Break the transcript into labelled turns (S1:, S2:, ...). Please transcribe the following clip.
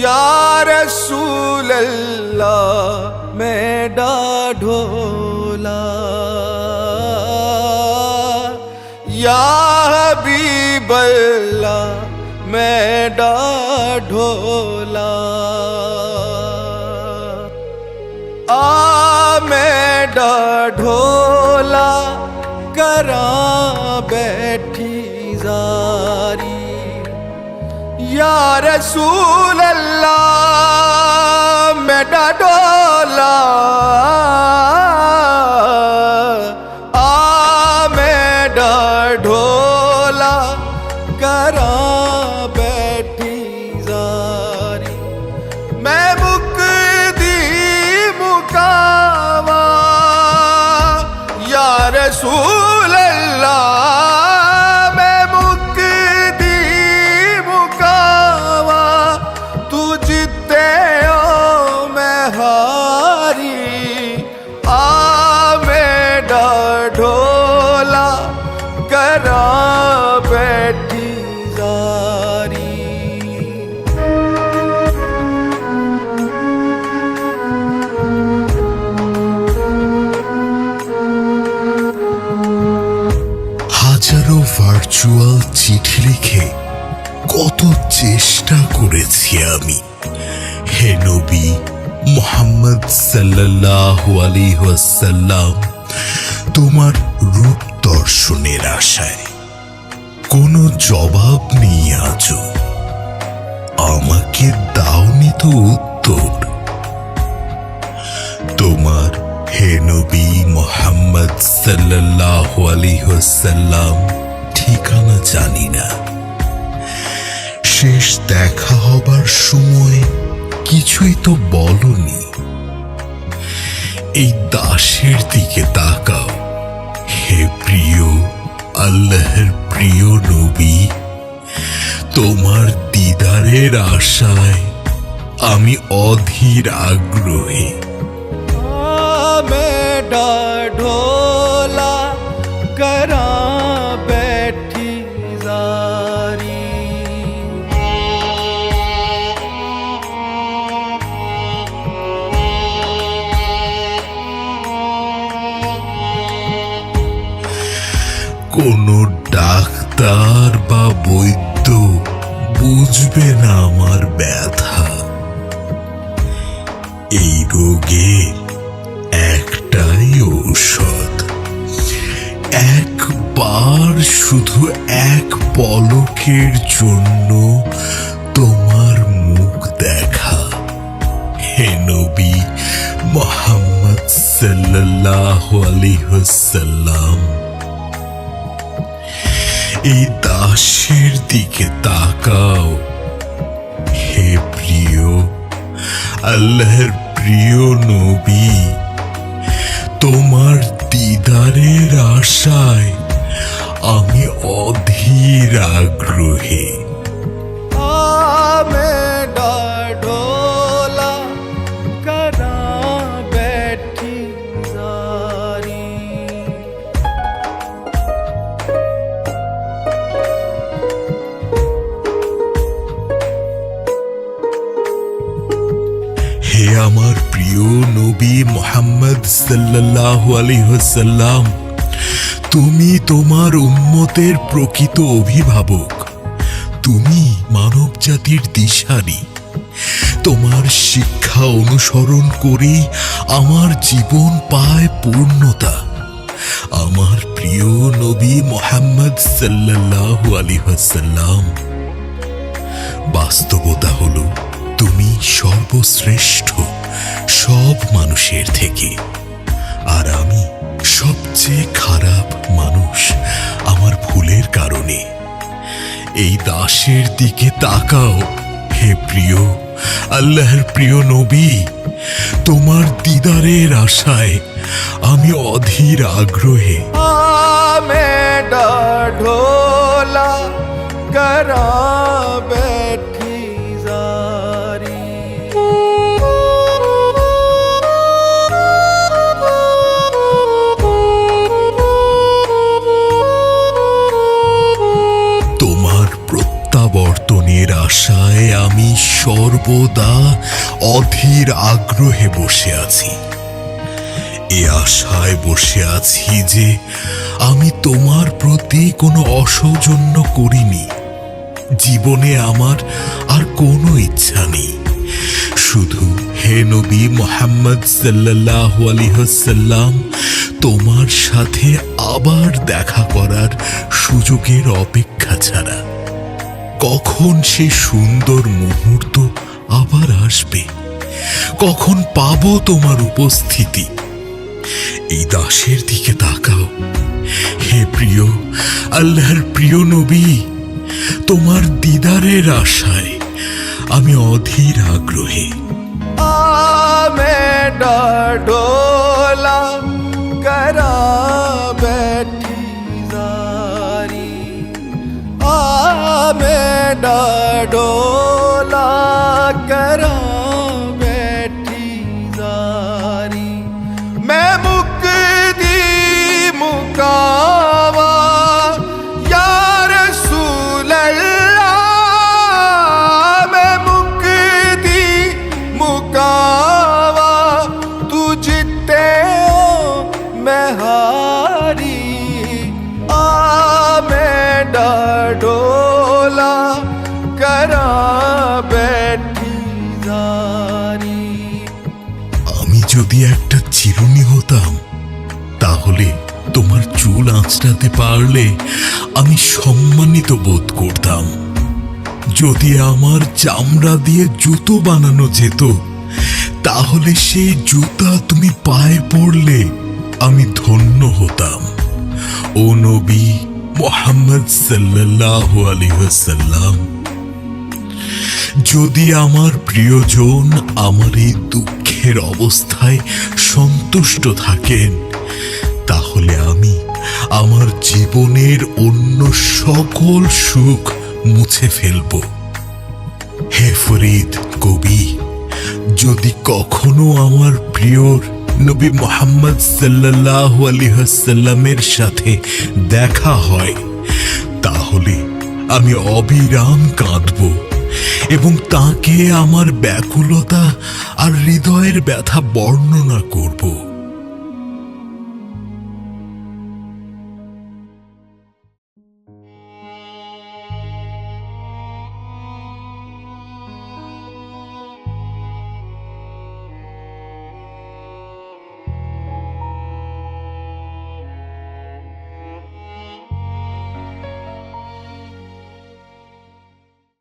S1: यारसल ल में या ढोला करा बैठी जारी। या रसूल अल्लाह मैं डोला मैं ढोला करा बैठी जारी
S2: হাজারো ভার্চুয়াল চিঠি লিখে কত চেষ্টা করেছি আমি হে নবী মোহাম্মদ সাল্লাল্লাহু আলাইহি ওয়াসাল্লাম তোমার রূপ দর্শনের আশায়। কোনো জবাব নেই আজও। আমাকে দাওনি তো উত্তর। তোমার হে নবী মোহাম্মদ সাল্লাল্লাহু আলাইহি ওয়াসাল্লাম, ঠিকানা জানি না। শেষ দেখা হবার সময় কিছুই তো বলনি। এই দাসের দিকে তাকাও। হে প্রিয় আল্লাহর প্রিয় নবী তোমার দিদারের আশায় আমি অধীর আগ্রহী। ডাক্তার বা বৈদ্য বুঝবে না আমার ব্যথা। এই রোগে একটাই ঔষধ। একবার শুধু এক পলকের জন্য তোমার মুখ দেখা। হে নবী মোহাম্মদ সাল্লাল্লাহু আলাইহি ওয়াসাল্লাম। এই দাসের দিকে তাকাও। হে প্রিয়, আল্লাহর প্রিয় নবী, তোমার দিদারের আশায় আমি অধীর আগ্রহী। হে আমার প্রিয় নবী মোহাম্মদ সাল্লাল্লাহু আলাইহি ওয়াসাল্লাম, তুমি তোমার উম্মতের প্রকৃত অভিভাবক। তুমি মানব জাতির দিশারি তোমার শিক্ষা অনুসরণ করেই আমার জীবন পায় পূর্ণতা। আমার প্রিয় নবী মোহাম্মদ সাল্লাল্লাহু আলাইহি ওয়াসাল্লাম, বাস্তবতা হলো তুমি সর্বশ্রেষ্ঠ সব মানুষের থেকে। আর আমি সবচেয়ে খারাপ মানুষ আমার ভুলের কারণে। এই দাসের দিকে তাকাও, হে প্রিয়, আল্লাহর প্রিয় নবী। তোমার দিদারের আশায় আমি অধীর আগ্রহে।
S1: आ मैं
S2: সর্বদা অধীর আগ্রহে বসে আছি। এ আশায় বসে আছি যে আমি তোমার প্রতি কোনো অসৌজন্য করিনি। জীবনে আমার আর কোনো ইচ্ছা নেই। শুধু হে নবী মোহাম্মদ সাল্লাহ আলিহাসাল্লাম তোমার সাথে আবার দেখা করার সুযোগের অপেক্ষা ছাড়া। কখন সে সুন্দর মুহূর্ত আবার আসবে। কখন পাবো তোমার উপস্থিতি? এই দাসের দিকে তাকাও। হে প্রিয়, আল্লাহর প্রিয় নবী, তোমার দিদারের আশায় আমি অধীর আগ্রহে। আমে ডোলা করা ডোলা करा চুল পারলে আমি সম্মানিত বোধ করতাম। যদি আমার চামড়া দিয়ে জুতো বানানো যেত, তাহলে সেই জুতা তুমি পায়ে পড়লে আমি ধন্য হতাম। ও নবী মোহাম্মদ সাল্লাহ আলিহাসাল্লাম যদি আমার প্রিয়জন আমার এই দুঃখের অবস্থায় সন্তুষ্ট থাকেন, তাহলে আমি আমার জীবনের অন্য সকল সুখ মুছে ফেলব। হে ফরিদ কবি, যদি কখনো আমার প্রিয়র নবী মোহাম্মদ সাল্লাহ আলিহাসাল্লামের সাথে দেখা হয়, তাহলে আমি অবিরাম কাঁদব এবং তাকে আমার ব্যাকুলতা আর হৃদয়ের ব্যথা বর্ণনা করব।